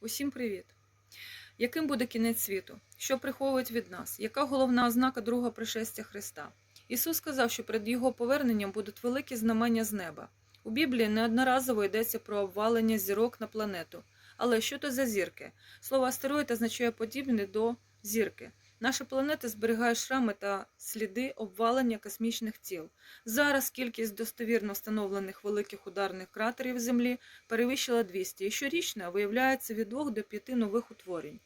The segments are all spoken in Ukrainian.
Усім привіт! Яким буде кінець світу? Що приховують від нас? Яка головна ознака другого пришестя Христа? Ісус сказав, що перед Його поверненням будуть великі знамення з неба. У Біблії неодноразово йдеться про обвалення зірок на планету. Але що то за зірки? Слово астероїд означає подібне до зірки. Наша планета зберігає шрами та сліди обвалення космічних тіл. Зараз кількість достовірно встановлених великих ударних кратерів Землі перевищила 200, і щорічно виявляється від 2 до 5 нових утворень.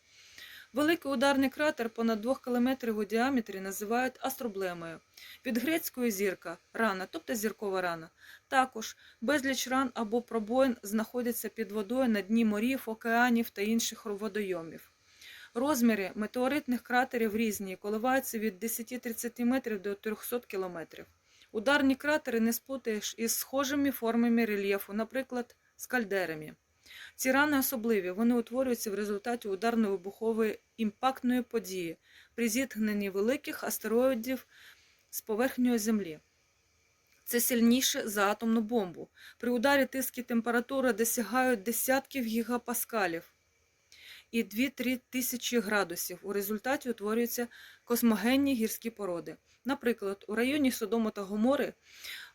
Великий ударний кратер понад 2 км у діаметрі називають астроблемою. Від грецької зірка рана, тобто зіркова рана. Також безліч ран або пробоїн знаходяться під водою на дні морів, океанів та інших водойомів. Розміри метеоритних кратерів різні, коливаються від 10-30 метрів до 300 кілометрів. Ударні кратери не спутаєш із схожими формами рельєфу, наприклад, з кальдерами. Ці рани особливі, вони утворюються в результаті ударно-вибухової імпактної події при зіткненні великих астероїдів з поверхнею Землі. Це сильніше за атомну бомбу. При ударі тиск і температура досягають десятків гігапаскалів і 2-3 тисячі градусів. У результаті утворюються космогенні гірські породи. Наприклад, у районі Содому та Гомори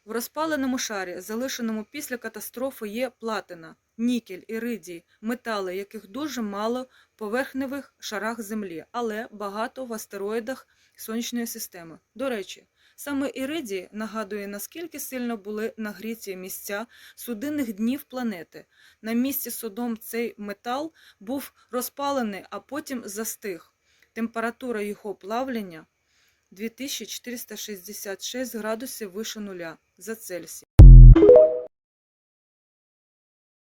в розпаленому шарі, залишеному після катастрофи, є платина, нікель, іридій, метали, яких дуже мало в поверхневих шарах Землі, але багато в астероїдах Сонячної системи. До речі, саме іридій нагадує, наскільки сильно були нагріті місця судинних днів планети. На місці Содом цей метал був розпалений, а потім застиг. Температура його плавлення 2466 градусів вище нуля за Цельсій.